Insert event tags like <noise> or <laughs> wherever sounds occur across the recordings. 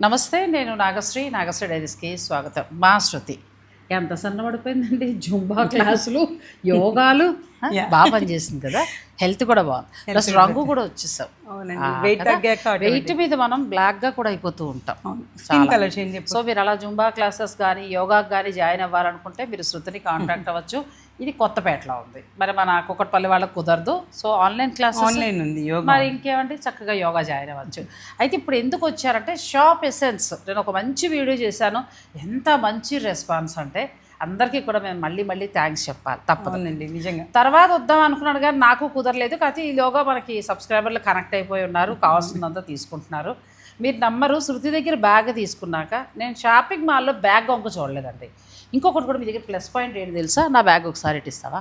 నమస్తే నేను నాగశ్రీ నాగశ్రీ డైరీస్కి స్వాగతం. మా శృతి. ఎంత సన్నబడిపోయిందండి. జుంబా క్లాసులు యోగాలు. <laughs> బాగా పనిచేసింది కదా. హెల్త్ కూడా బాగుంది. ప్లస్ రంగు కూడా వచ్చేసాం. వెయిట్ మీద మనం బ్లాక్గా కూడా అయిపోతూ ఉంటాం. సో మీరు అలా జుంబా క్లాసెస్ కానీ యోగాకి కానీ జాయిన్ అవ్వాలనుకుంటే మీరు శృతిని కాంటాక్ట్ <laughs> అవ్వచ్చు. ఇది కొత్తపేటలో ఉంది. మరి మన కుక్కట్పల్లి వాళ్ళకి కుదరదు. సో ఆన్లైన్ క్లాసెస్ ఆన్లైన్ ఉంది యోగా. మరి ఇంకేమంటే చక్కగా యోగా జాయిన్ అవ్వచ్చు. అయితే ఇప్పుడు ఎందుకు వచ్చారంటే షాప్ ఎసెన్స్. నేను ఒక మంచి వీడియో చేశాను. ఎంత మంచి రెస్పాన్స్ అంటే అందరికీ కూడా మేము మళ్ళీ మళ్ళీ థ్యాంక్స్ చెప్పాలి. తప్పదు. అవునండి నిజంగా. తర్వాత వద్దాం అనుకున్నాడు కానీ నాకు కుదరలేదు. కాకపోతే ఈలోగా మనకి సబ్స్క్రైబర్లు కనెక్ట్ అయిపోయి ఉన్నారు. కావాల్సిందంతా తీసుకుంటున్నారు. మీరు నమ్మరు శృతి దగ్గర బ్యాగ్ తీసుకున్నాక నేను షాపింగ్ మాల్లో బ్యాగ్ వంక చూడలేదండి. ఇంకొకటి కూడా మీ దగ్గర ప్లస్ పాయింట్ ఏంటి తెలుసా? నా బ్యాగ్ ఒకసారి ఇస్తావా?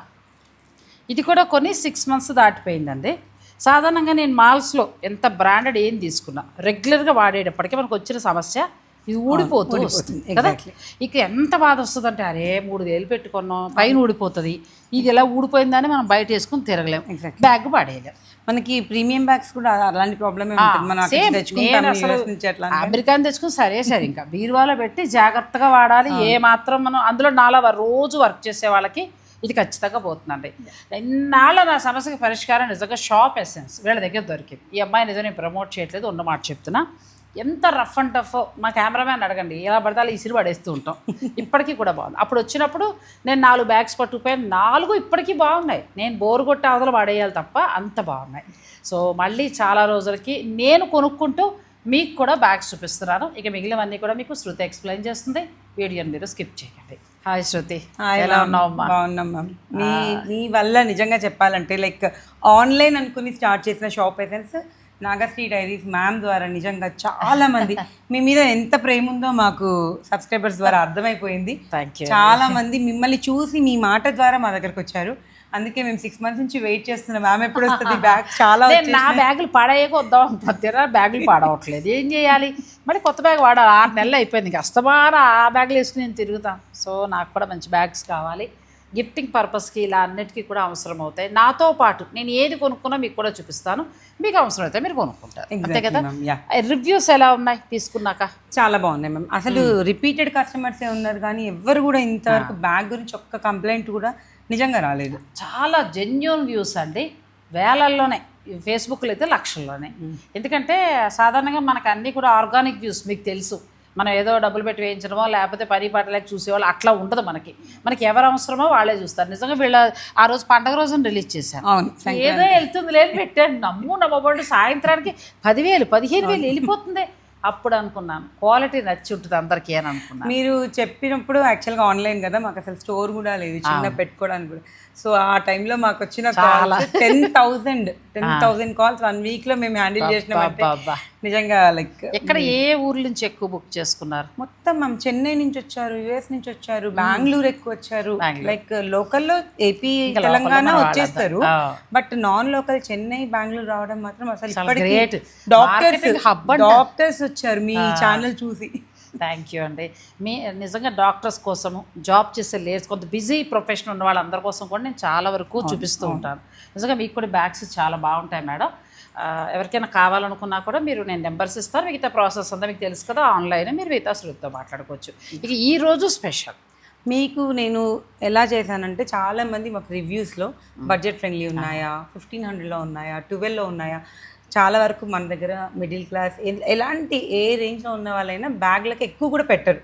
ఇది కూడా కొన్ని సిక్స్ మంత్స్ దాటిపోయిందండి. సాధారణంగా నేను మాల్స్లో ఎంత బ్రాండెడ్ ఏం తీసుకున్నా రెగ్యులర్గా వాడేటప్పటికీ మనకు వచ్చిన సమస్య ఇది ఊడిపోతూ వస్తుంది కదా? ఇక ఎంత బాధ వస్తుంది అంటే అరే మూడు వేలు పెట్టుకున్నాం పైన ఊడిపోతుంది ఇది ఎలా ఊడిపోయిందని మనం బయట వేసుకుని తిరగలేం. Exactly. బ్యాగ్ పడేయలేం మనకి ప్రీమియం బ్యాగ్స్ కూడా అలాంటి ప్రాబ్లమే అమెరికాని తెచ్చుకుని సరే సరే. ఇంకా బీరువాలో పెట్టి జాగ్రత్తగా వాడాలి. ఏ మాత్రం మనం అందులో నాలా రోజు వర్క్ చేసే వాళ్ళకి ఇది ఖచ్చితంగా పోతుందండి. ఇన్నాళ్ళ నా సమస్యకి పరిష్కారం నిజంగా షాప్ ఎసెన్స్ వీళ్ళ దగ్గర దొరికింది ఈ అమ్మాయి నిజం నేను ప్రమోట్ చేయట్లేదు ఉన్న మాట చెప్తున్నా. ఎంత రఫ్ అండ్ టఫ్ మా కెమెరామ్యాన్ అడగండి ఎలా పడితే అలా ఇసిరి పడేస్తూ ఉంటాం. ఇప్పటికీ కూడా బాగుంది. అప్పుడు వచ్చినప్పుడు నేను నాలుగు బ్యాగ్స్ పట్టుకుపోయాను. నాలుగు ఇప్పటికీ బాగున్నాయి. నేను బోరు కొట్టి అవతల పడేయాలి తప్ప అంత బాగున్నాయి. సో మళ్ళీ చాలా రోజులకి నేను కొనుక్కుంటూ మీకు కూడా బ్యాగ్స్ చూపిస్తున్నాను. ఇక మిగిలినవన్నీ కూడా మీకు శృతి ఎక్స్ప్లెయిన్ చేస్తుంది. వీడియోని మీరు స్కిప్ చేయండి. హాయ్ శృతి. హాయ్ ఎలా. ఉన్నావు బాగున్నాం మ్యామ్. మీ మీ వల్ల నిజంగా చెప్పాలంటే లైక్ ఆన్లైన్ అనుకుని స్టార్ట్ చేసిన shop essence Nagasri diaries ma'am ద్వారా నిజంగా చాలా మంది <laughs> మీ మీద ఎంత ప్రేమ ఉందో మాకు సబ్స్క్రైబర్స్ ద్వారా అర్థమైపోయింది. చాలా మంది మిమ్మల్ని చూసి మీ మాట ద్వారా మా దగ్గరకు వచ్చారు. అందుకే మేము సిక్స్ మంత్స్ నుంచి వెయిట్ చేస్తున్నాం. మ్యామ్ ఎప్పుడు వస్తుంది? బ్యాగ్ చాలా నా బ్యాగులు పాడయ్యాక వద్దాం. బ్యాగులు పాడవట్లేదు. ఏం చేయాలి? మరి కొత్త బ్యాగ్ వాడాలి. ఆరు నెలలు అయిపోయింది. అస్తమాన ఆ బ్యాగులు వేసుకుని నేను తిరుగుతాను. సో నాకు కూడా మంచి బ్యాగ్స్ కావాలి. గిఫ్టింగ్ పర్పస్కి ఇలా అన్నిటికీ కూడా అవసరం అవుతాయి నాతో పాటు నేను ఏది కొనుక్కున్నా మీకు కూడా చూపిస్తాను. మీకు అవసరం అయితే మీరు కొనుక్కుంటారు. అంతే కదా? రివ్యూస్ ఎలా ఉన్నాయి తీసుకున్నాక? చాలా బాగున్నాయి మ్యామ్ అసలు రిపీటెడ్ కస్టమర్స్ ఏ ఉన్నారు కానీ ఎవ్వరు కూడా ఇంతవరకు బ్యాగ్ గురించి ఒక్క కంప్లైంట్ కూడా నిజంగా రాలేదు. చాలా జెన్యున్ వ్యూస్ అండి. వేలల్లోనే. ఫేస్బుక్లో అయితే లక్షల్లోనే. ఎందుకంటే సాధారణంగా మనకు అన్నీ కూడా ఆర్గానిక్ వ్యూస్ మీకు తెలుసు. మనం ఏదో డబ్బులు పెట్టి వేయించడమో లేకపోతే పని పాటలేక చూసేవాళ్ళు అట్లా ఉండదు మనకి. మనకి ఎవరు అవసరమో వాళ్ళే చూస్తారు. నిజంగా వీళ్ళ ఆ రోజు పండగ రోజున రిలీజ్ చేశాను అవును ఏదో వెళ్తుంది లేదు పెట్టాను నమ్ము నమ్మబడి. సాయంత్రానికి పదివేలు పదిహేను వేలు వెళ్ళిపోతుంది. అప్పుడు అనుకున్నాను. క్వాలిటీ నచ్చి ఉంటుంది అందరికీ అని అనుకున్నాను. మీరు చెప్పినప్పుడు యాక్చువల్గా ఆన్లైన్ కదా మాకు అసలు స్టోర్ కూడా లేదు. చిన్న పెట్టుకోవడానికి కూడా. సో ఆ టైంలో మాకు వచ్చిన calls ten thousand ten thousand calls one వీక్లో మేము హ్యాండిల్ అబ్బా. నిజంగా లైక్ ఎక్కడ ఏ ఊర్ల నుంచి ఎక్కువ బుక్ చేసుకున్నారు? మొత్తం మేము చెన్నై నుంచి వచ్చారు యుఎస్ నుంచి వచ్చారు బెంగళూరు ఎక్కువ వచ్చారు. లైక్ లోకల్లో ఏపీ తెలంగాణ వచ్చేస్తారు. But non local Chennai Bengaluru రావడం మాత్రం అసలు డాక్టర్స్. డాక్టర్స్ వచ్చారు మీ ఛానల్ చూసి. థ్యాంక్ యూ అండి. మీ నిజంగా డాక్టర్స్ కోసము జాబ్ చేసే లేడీస్ కొంత బిజీ ప్రొఫెషన్ ఉన్న వాళ్ళందరి కోసం కూడా నేను చాలా వరకు చూపిస్తూ ఉంటాను. నిజంగా మీకు కూడా బ్యాగ్స్ చాలా బాగుంటాయి మేడం. ఎవరికైనా కావాలనుకున్నా కూడా మీరు నేను నెంబర్స్ ఇస్తాను మిగతా ప్రాసెస్ అంతా మీకు తెలుసు కదా ఆన్లైన్ మీరు మిగతా శ్రుతితో మాట్లాడుకోవచ్చు. ఇక ఈ రోజు స్పెషల్. మీకు నేను ఎలా చేశానంటే చాలా మంది మాకు రివ్యూస్లో బడ్జెట్ ఫ్రెండ్లీ ఉన్నాయా ఫిఫ్టీన్ హండ్రెడ్లో ఉన్నాయా ట్వెల్వ్లో ఉన్నాయా చాలా వరకు మన దగ్గర మిడిల్ క్లాస్ ఎలాంటి ఏ రేంజ్లో ఉన్న వాళ్ళైనా బ్యాగ్లకు ఎక్కువ కూడా పెట్టరు.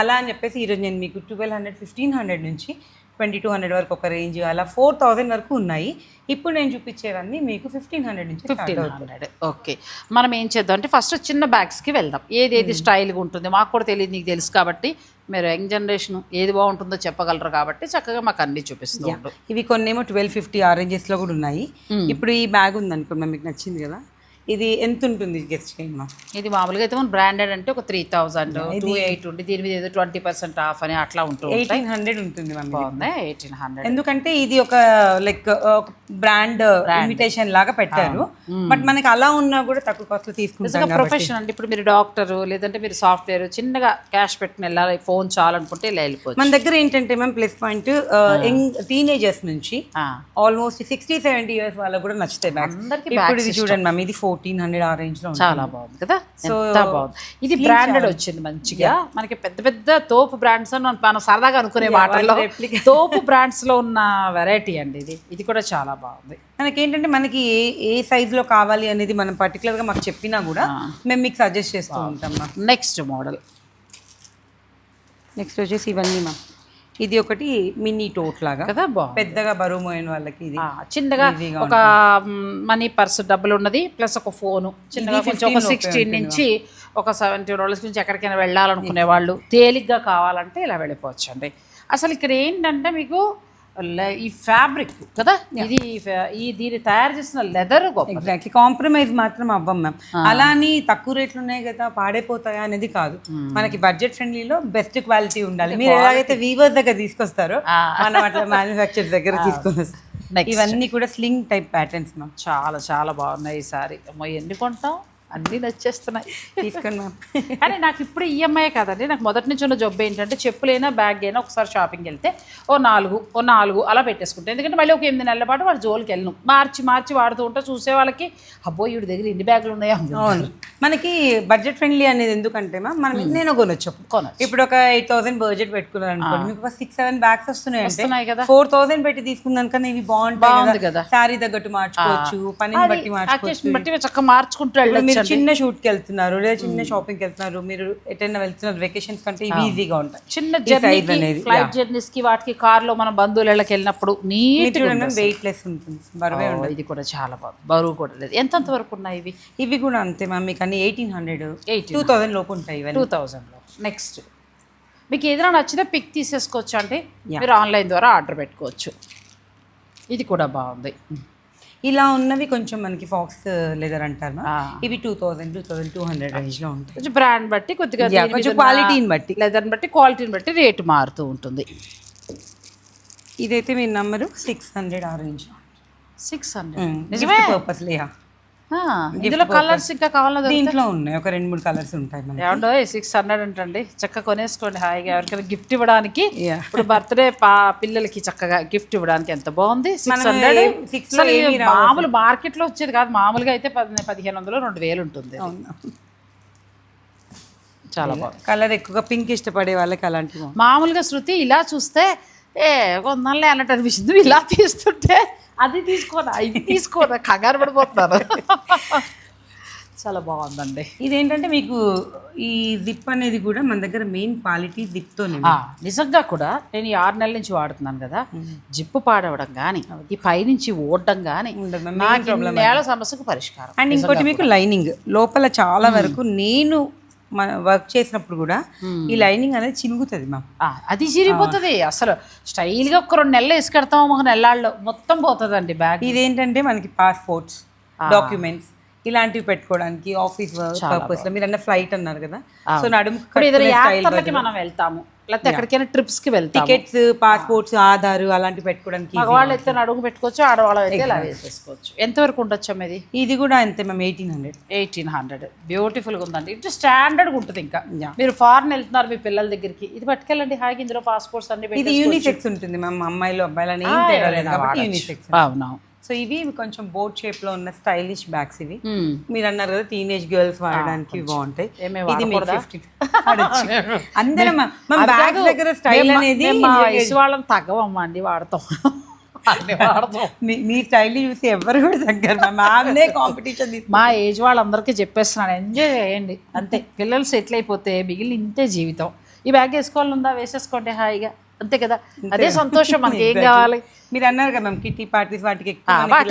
అలా అని చెప్పేసి ఈరోజు నేను మీకు ట్వెల్వ్ హండ్రెడ్ ఫిఫ్టీన్ హండ్రెడ్ నుంచి ట్వంటీ టూ హండ్రెడ్ వరకు ఒక రేంజ్ అలా ఫోర్ థౌజండ్ వరకు ఉన్నాయి. ఇప్పుడు నేను చూపించేవన్నీ మీకు ఫిఫ్టీన్ హండ్రెడ్ నుంచి ఫిఫ్టీన్. హండ్రెడ్ ఓకే మనం ఏం చేద్దాం అంటే ఫస్ట్ చిన్న బ్యాగ్స్కి వెళ్దాం. ఏది ఏది స్టైల్గా ఉంటుంది మాకు కూడా తెలియదు నీకు తెలుసు కాబట్టి మీరు యంగ్ జనరేషన్ ఏది బాగుంటుందో చెప్పగలరు కాబట్టి చక్కగా మాకు అన్ని చూపిస్తూ ఉండు. ఇవి కొన్నేమో ట్వెల్వ్ ఫిఫ్టీ ఆరెంజెస్లో కూడా ఉన్నాయి. ఇప్పుడు ఈ బ్యాగ్ ఉంది అనుకోండి మీకు నచ్చింది కదా? ఇది ఎంత ఉంటుంది గెస్ట్ చేయండి మా ఇది మామూలుగా అయితే మనం బ్రాండెడ్ అంటే ఒక త్రీ థౌజండ్ టూ ఎయిట్ ఉండి దీని మీద ఏదో ట్వంటీ పర్సెంట్ ఆఫ్ అని అట్లా ఉంటూ ఉంటాయి. ఎయిటీన్ హండ్రెడ్ ఉంటుంది బాగుంది ఎయిటీన్ హండ్రెడ్ ఎందుకంటే ఇది ఒక లైక్ ఒక బ్రాండ్ ఇన్విటేషన్ లాగా పెట్టారు. బట్ మనకి అలా ఉన్నా కూడా తక్కువ కాస్ట్లో తీసుకుంటాం ప్రొఫెషన్ అంటే ఇప్పుడు మీరు డాక్టర్ లేదంటే మీరు సాఫ్ట్వేర్ చిన్నగా క్యాష్ పెట్టుకుని వెళ్ళాలి ఫోన్ చాలనుకుంటే ఇలా వెళ్ళిపోవచ్చు. మన దగ్గర ఏంటంటే ma'am plus point young teenagers నుంచి ఆల్మోస్ట్ సిక్స్టీ సెవెంటీ ఇయర్స్ వాళ్ళకి కూడా నచ్చుతాయి బ్యాగ్స్ అందరికీ ఇప్పుడు ఇది చూడండి మ్యామ్ ఇది ఫోర్ ఫోర్టీన్ హండ్రెడ్ ఆ రేంజ్లో చాలా బాగుంది కదా? ఎంత బాగుంది. ఇది బ్రాండెడ్ వచ్చింది మంచిగా. మనకి పెద్ద పెద్ద తోపు బ్రాండ్స్ అని మనం- సరదాగా అనుకునే replica. <laughs> తోపు బ్రాండ్స్లో ఉన్న వెరైటీ అండి ఇది. ఇది కూడా చాలా బాగుంది. మనకి ఏంటంటే మనకి ఏ ఏ size లో కావాలి అనేది మనం particular గా మాకు చెప్పినా కూడా మేము మీకు సజెస్ట్ చేస్తూ ఉంటాం నెక్స్ట్ మోడల్ నెక్స్ట్ వచ్చేసి ఇవన్నీ మ్యామ్ ఇది ఒకటి మినీ టోట్ లాగా. కదా పెద్దగా బరువు మోయిన వాళ్ళకి ఇది. చిన్నగా ఒక మనీ పర్స్ డబ్బులు ఉన్నది ప్లస్ ఒక ఫోను. చిన్నగా కొంచెం ఒక సిక్స్టీన్ నుంచి ఒక సెవెంటీ డాలర్స్ నుంచి ఎక్కడికైనా వెళ్ళాలనుకునే వాళ్ళు తేలిగ్గా కావాలంటే ఇలా వెళ్ళిపోవచ్చు అండి అసలు ఇక్కడ ఏంటంటే మీకు ఈ ఫ్యాబ్రిక్ కదా? ఇది ఈ దీన్ని తయారు చేసిన లెదర్ ఎగ్జాక్ట్లీ కాంప్రమైజ్ మాత్రం అవ్వం మ్యామ్ అలా అని తక్కువ రేట్లు ఉన్నాయి కదా పాడైపోతాయా అనేది కాదు. మనకి బడ్జెట్ ఫ్రెండ్లీలో బెస్ట్ క్వాలిటీ ఉండాలి. మీరు ఎలాగైతే వీవర్స్ దగ్గర తీసుకొస్తారో మనం అట్లా మ్యానుఫ్యాక్చర్ దగ్గర తీసుకొని. ఇవన్నీ కూడా స్లింగ్ టైప్ ప్యాటర్న్స్ మ్యామ్ చాలా చాలా బాగున్నాయి ఈసారి ఎన్ని కొంటాం? అన్నీ నచ్చేస్తున్నాయి. తీసుకొని మ్యామ్ కానీ నాకు ఇప్పుడు ఈఎంఐ కదండి. నాకు మొదటి నుంచి ఉన్న జబ్బు ఏంటంటే చెప్పులైనా బ్యాగ్ అయినా ఒకసారి షాపింగ్కి వెళ్తే ఓ నాలుగు ఓ నాలుగు అలా పెట్టేసుకుంటాను. ఎందుకంటే మళ్ళీ ఒక ఎనిమిది నెలల పాటు వాడు జోలికి వెళ్ళను. మార్చి మార్చి వాడుతూ ఉంటే చూసే వాళ్ళకి అబ్బో వీడి దగ్గర ఇన్ని బ్యాగులు ఉన్నాయా? అవును. మనకి బడ్జెట్ ఫ్రెండ్లీ అనేది ఎందుకంటే మ్యామ్ మనం నేను కొనొచ్చు. కొనొచ్చు. ఇప్పుడు ఒక ఎయిట్ థౌసండ్ బడ్జెట్ పెట్టుకున్నారు అనుకోండి. మీకు సిక్స్ సెవెన్ బ్యాగ్స్ వస్తున్నాయి అంటే వస్తున్నాయి కదా. ఫోర్ థౌసండ్ పెట్టి తీసుకున్నాను కానీ ఇవి బాగుంటాయి కదా. కదా. శారీ తగ్గట్టు మార్చుకోవచ్చు పనిని బట్టి మార్చుకోవచ్చు. బట్టి చక్కగా మార్చుకుంటూ వెళ్ళొచ్చు. చిన్న షూట్కి వెళ్తున్నారు లేదా చిన్న షాపింగ్కి వెళ్తున్నారు మీరు ఎటైనా వెళ్తున్నారు వెకేషన్స్ కంటే ఇవి ఈజీగా ఉంటాయి. చిన్న జర్నీ అనేది, ఫ్లైట్ జర్నీస్కి వాటికి కార్లో మన బంధువుల ఇళ్ళకి వెళ్ళినప్పుడు నీట్ వెయిట్ లెస్ ఉంటుంది బరువే ఉండదు. ఇది కూడా చాలా బాగుంది బరువు కూడా లేదు. ఎంతంత వరకు ఉన్నాయి ఇవి? ఇవి కూడా అంతే మ్యామ్ మీకు అన్ని ఎయిటీన్ హండ్రెడ్ 1800. టూ థౌసండ్ లోపు ఉంటాయి ఇవన్నీ. టూ థౌజండ్లో నెక్స్ట్ మీకు ఏదైనా నచ్చితే పిక్ తీసేసుకోవచ్చు అంటే మీరు ఆన్లైన్ ద్వారా ఆర్డర్ పెట్టుకోవచ్చు. ఇది కూడా బాగుంది. ఇలా ఉన్నవి కొంచెం మనకి ఫాక్స్ లెదర్ అంటారు. ఇవి two thousand two thousand two hundred రేంజ్లో ఉంటాయి. కొంచెం బ్రాండ్ బట్టి కొద్దిగా కొంచెం qualityని బట్టి. లెదర్ని బట్టి క్వాలిటీని బట్టి రేటు మారుతూ ఉంటుంది. ఇదైతే మీ నంబరు సిక్స్ హండ్రెడ్ ఆ రేంజ్ సిక్స్ హండ్రెడ్ నిజమే? పర్పస్ లేయా ఇందులో కలర్స్ ఇంకా దొరుకుతాయి. దీంట్లో ఉన్నాయి. ఒక రెండు మూడు కలర్స్ ఉంటాయి ఏమండో సిక్స్ హండ్రెడ్ అంటండి. చక్కగా కొనేసుకోండి. హాయిగా ఎవరికైనా గిఫ్ట్ ఇవ్వడానికి. ఇప్పుడు బర్త్డే పా పిల్లలకి చక్కగా గిఫ్ట్ ఇవ్వడానికి ఎంత బాగుంది? సిక్స్ హండ్రెడ్ రావు మామూలు మార్కెట్లో వచ్చేది కాదు. మామూలుగా అయితే పది పదిహేను వందలు రెండు వేలు ఉంటుంది చాలా బాగుంది. కలర్ ఎక్కువగా పింక్ ఇష్టపడే వాళ్ళకి అలాంటివి. మామూలుగా శృతి ఇలా చూస్తే ఏ కొందాలే అన్నట్టు అనిపిస్తుంది. ఇలా తీస్తుంటే అది తీసుకోరా ఇది <laughs> తీసుకోరా కంగారు పడిపోతున్నారు చాలా బాగుందండి. ఇదేంటంటే మీకు ఈ జిప్ అనేది కూడా మన దగ్గర మెయిన్ క్వాలిటీ జిప్ తోనే ఆ, నిజంగా కూడా నేను ఈ ఆరు నెలల నుంచి వాడుతున్నాను కదా జిప్పు పాడవడం కానీ ఈ పైనుంచి ఓడడం కానీ నేల సమస్యకు పరిష్కారం. అండ్ ఇంకోటి మీకు లైనింగ్ లోపల చాలా వరకు నేను వర్క్ చేసినప్పుడు కూడా ఈ లైనింగ్ అనేది చినుగుతుంది మ్యామ్. ఆ, అది చిరిగిపోతుంది. అసలు స్టైల్గా ఒక రెండు నెలలు వేసుకెడతాం ఒక నెలల్లో మొత్తం పోతుందండి బ్యాగ్. ఇదేంటంటే మనకి పాస్పోర్ట్స్ డాక్యుమెంట్స్ ఇలాంటివి పెట్టుకోవడానికి ఆఫీస్ పర్పస్లో మీరు అన్న ఫ్లైట్ అన్నారు కదా. సో నడుము మనం వెళ్తాము. లేకపోతే ఎక్కడికైనా ట్రిప్స్కి వెళ్తాము. టికెట్స్ పాస్పోర్ట్స్ ఆధార్ అలాంటివి పెట్టుకోవడానికి. మగవాళ్ళు అయితే అడుగు పెట్టుకోవచ్చు ఆడవాళ్ళు అయితే ఇలా వేసేసుకోవచ్చు. ఎంతవరకు ఉండొచ్చు ఇది? ఇది కూడా అంతే ma'am eighteen hundred eighteen hundred బ్యూటిఫుల్గా ఉందండి. ఇటు స్టాండర్డ్గా ఉంటుంది ఇంకా. మీరు ఫారెన్ వెళ్తున్నారు మీ పిల్లల దగ్గరికి. ఇది పట్టుకెళ్ళండి హాయిగా ఇందులో పాస్పోర్ట్స్ అన్ని ఇది యూనిసెక్స్ ఉంటుంది మ్యామ్ అమ్మాయిలు అబ్బాయిలు అని ఏం తేడా లేదు కాబట్టి యూనిసెక్స్ అవును సో ఇవి కొంచెం బోట్ షేప్లో ఉన్న స్టైలిష్ బ్యాగ్స్ ఇవి. మీరు అన్నారు కదా టీనేజ్ గర్ల్స్ వాడడానికి బాగుంటాయి. ఏమే ఇది మీకు వాడకూడదా? ఫిఫ్టీ అందరం మన బ్యాగ్స్ దగ్గర స్టైల్ అనేది వాళ్ళని తగ్గవమ్మా అండి వాడతాం. మీ- స్టైల్ చూసి ఎవరు కూడా తగ్గరు మ్యామ్ ఆమెనే కాంపిటీషన్ మా ఏజ్ వాళ్ళందరికీ చెప్పేస్తున్నాను ఎంజాయ్ చేయండి. అంతే. పిల్లలు సెటిల్ అయిపోతే మిగిలిన ఇంతే జీవితం. ఈ బ్యాగ్ వేసుకోవాలని ఉందా వేసేసుకోండి హాయిగా. అంతే కదా? అదే సంతోషం. మనకి ఏం కావాలి? మీరు అన్నారు కదా కిటీ పార్టీస్ వాటికి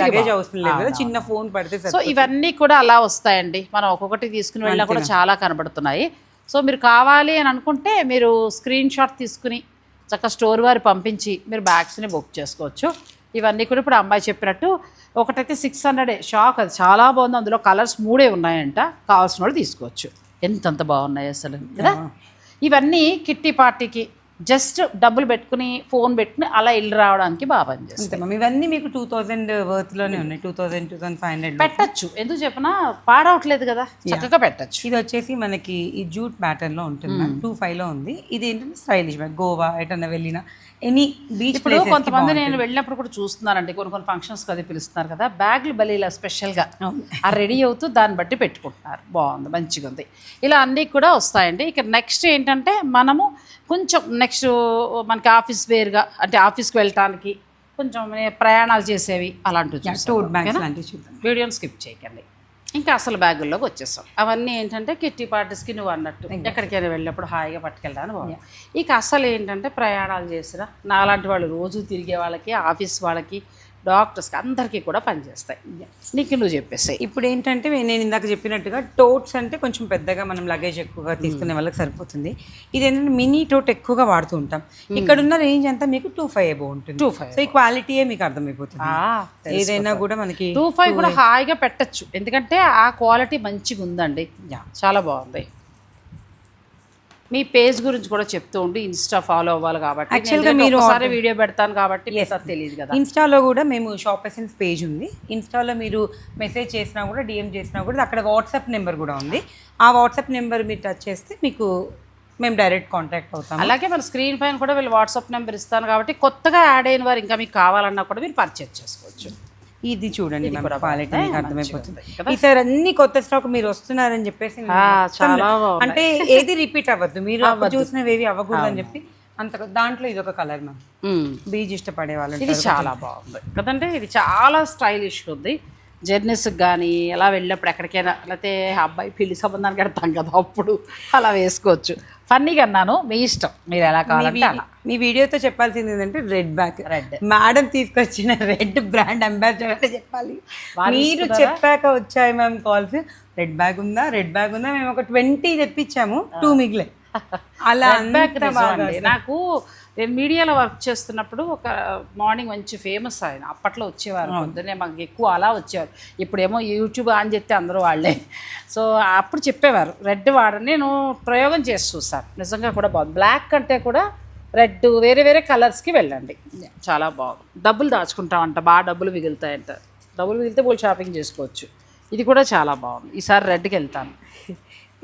లగేజ్. అవసరం లేదు కదా చిన్న ఫోన్ పడితే సో. ఇవన్నీ కూడా అలా వస్తాయండి. మనం ఒక్కొక్కటి తీసుకుని వెళ్ళినా కూడా చాలా కనబడుతున్నాయి. సో మీరు కావాలి అని అనుకుంటే మీరు స్క్రీన్ షాట్ తీసుకుని చక్కగా స్టోర్ వారి పంపించి మీరు బ్యాగ్స్ని బుక్ చేసుకోవచ్చు. ఇవన్నీ కూడా ఇప్పుడు అమ్మాయి చెప్పినట్టు ఒకటైతే సిక్స్ హండ్రెడే షాక్ అది చాలా బాగుంది. అందులో కలర్స్ మూడే ఉన్నాయంట. కావాల్సిన వాళ్ళు తీసుకోవచ్చు. ఎంతంత బాగున్నాయి అసలు కదా? ఇవన్నీ కిట్టి పార్టీకి జస్ట్ డబ్బులు పెట్టుకుని ఫోన్ పెట్టుకుని అలా ఇల్లు రావడానికి బాగా అంతే మ్యామ్ ఇవన్నీ మీకు టూ థౌసండ్ వర్త్లోనే ఉన్నాయి. Two thousand two thousand five hundred పెట్టచ్చు. ఎందుకు చెప్పనా? పాడవట్లేదు కదా. చక్కగా పెట్టచ్చు. ఇది వచ్చేసి మనకి ఈ జూట్ ప్యాటర్న్లో ఉంటుంది మ్యామ్. టూ ఫైవ్లో ఉంది. ఇది ఏంటంటే స్టైలిష్ బ్యాగ్ గోవా ఎటన్నా వెళ్ళినా ఎనీ బీచ్ ఇప్పుడు కొంతమంది నేను వెళ్ళినప్పుడు కూడా చూస్తున్నానండి. కొన్ని కొన్ని ఫంక్షన్స్ అది పిలుస్తున్నారు కదా. బ్యాగులు బలి ఇలా స్పెషల్గా ఆ రెడీ అవుతూ దాన్ని బట్టి పెట్టుకుంటున్నారు. బాగుంది. మంచిగా ఉంది. ఇలా అన్నీ కూడా వస్తాయండి. ఇక నెక్స్ట్ ఏంటంటే మనము కొంచెం నెక్స్ట్ మనకి ఆఫీస్ వేర్గా అంటే ఆఫీస్కి వెళ్ళటానికి కొంచెం ప్రయాణాలు చేసేవి అలాంటివి బ్యాగ్స్? లాంటివి వీడియోని స్కిప్ చేయకండి. ఇంకా అసలు బ్యాగుల్లోకి వచ్చేసాం. అవన్నీ ఏంటంటే కిట్టి పార్టీస్కి నువ్వు అన్నట్టు. ఎక్కడికైనా వెళ్ళినప్పుడు హాయిగా పట్టుకెళ్ళడానికి బాగుంది ఇక అసలు ఏంటంటే ప్రయాణాలు చేసిన నాలాంటి వాళ్ళు రోజు తిరిగే వాళ్ళకి ఆఫీస్ వాళ్ళకి డాక్టర్స్కి అందరికీ కూడా పనిచేస్తాయి నీకు నువ్వు చెప్పేసాయి. ఇప్పుడు ఏంటంటే నేను ఇందాక చెప్పినట్టుగా టోట్స్ అంటే కొంచెం పెద్దగా మనం లగేజ్ ఎక్కువగా తీసుకునే వాళ్ళకి సరిపోతుంది. ఇది ఏంటంటే మినీ టోట్ ఎక్కువగా వాడుతూ ఉంటాం. ఇక్కడ ఉన్న రేంజ్ అంతా మీకు టూ ఫైవ్ అబో ఉంటుంది. టూ ఫైవ్ సో ఈ క్వాలిటీయే మీకు అర్థమైపోతుంది. ఏదైనా కూడా మనకి టూ ఫైవ్ కూడా హాయిగా పెట్టచ్చు. ఎందుకంటే ఆ క్వాలిటీ మంచిగా ఉందండి చాలా బాగుంది. మీ పేజ్ గురించి కూడా చెప్తూ ఉండి ఇన్స్టా ఫాలో అవ్వాలి కాబట్టి. Actually గా ఎందుకంటే మీరు ఒకసారి వీడియో పెడతాను కాబట్టి తెలియదు కదా. ఇన్స్టాలో కూడా మేము షాప్ ఎసెన్స్ పేజ్ ఉంది. ఇన్స్టాలో మీరు మెసేజ్ చేసినా కూడా డిఎం చేసినా కూడా అక్కడ వాట్సాప్ నెంబర్ కూడా ఉంది. ఆ వాట్సాప్ నెంబర్ మీరు టచ్ చేస్తే మీకు మేము డైరెక్ట్ కాంటాక్ట్ అవుతాం అలాగే మన స్క్రీన్ పైన కూడా వీళ్ళు వాట్సాప్ నెంబర్ ఇస్తాను కాబట్టి కొత్తగా యాడ్ అయిన వారు ఇంకా మీకు కావాలన్నా కూడా మీరు పర్చేజ్ చేసుకోవచ్చు. ఇది చూడండి క్వాలిటీ. మీకు అర్థమైపోతుంది? ఈసారి అన్ని కొత్త స్టాక్ మీరు వస్తున్నారని చెప్పేసి. అంటే ఏది రిపీట్ అవ్వద్దు మీరు చూసినవి ఏవి అవ్వకూడదు అని చెప్పి అంత దాంట్లో ఇది ఒక కలర్ మ్యామ్. బీజ్ ఇష్టపడే వాళ్ళు ఇది చాలా బాగుంది కదంటే ఇది చాలా స్టైలిష్ ఉంది జర్నీస్కి కానీ ఎలా వెళ్ళినప్పుడు ఎక్కడికైనా లేకపోతే అబ్బాయి పెళ్ళి సంబంధానికి వెళ్తాం కదా అప్పుడు అలా వేసుకోవచ్చు. ఫన్నీగా అన్నాను మీ ఇష్టం. మీరు ఎలా కావాలంటే అలా. మీ వీడియోతో చెప్పాల్సింది ఏంటంటే రెడ్ బ్యాగ్. రెడ్. మేడం తీసుకొచ్చిన రెడ్ బ్రాండ్ అంబాసిడర్ అంటే చెప్పాలి. మీరు చెప్పాక వచ్చాయి మ్యామ్ కాల్స్. రెడ్ బ్యాగ్ ఉందా? రెడ్ బ్యాగ్ ఉందా? మేము ఒక ట్వంటీ తెప్పించాము. టూ మిగిలే. అలా బ్యాక్ అండి. నాకు నేను మీడియాలో వర్క్ చేస్తున్నప్పుడు ఒక మార్నింగ్ మంచి ఫేమస్ ఆయన. అప్పట్లో వచ్చేవారు పొద్దున్నే మాకు ఎక్కువ అలా వచ్చేవారు. ఇప్పుడేమో యూట్యూబ్ ఆన్ చెప్తే అందరూ వాళ్ళే. సో అప్పుడు చెప్పేవారు రెడ్ వాడని నేను ప్రయోగం చేసి చూసాను నిజంగా కూడా బాగుంది. బ్లాక్ కంటే కూడా రెడ్ వేరే వేరే కలర్స్కి వెళ్ళండి. చాలా బాగుంది. డబ్బులు దాచుకుంటామంట బాగా డబ్బులు మిగులుతాయంట. డబ్బులు మిగిలితే వాళ్ళు షాపింగ్ చేసుకోవచ్చు. ఇది కూడా చాలా బాగుంది. ఈసారి రెడ్కి వెళ్తాను.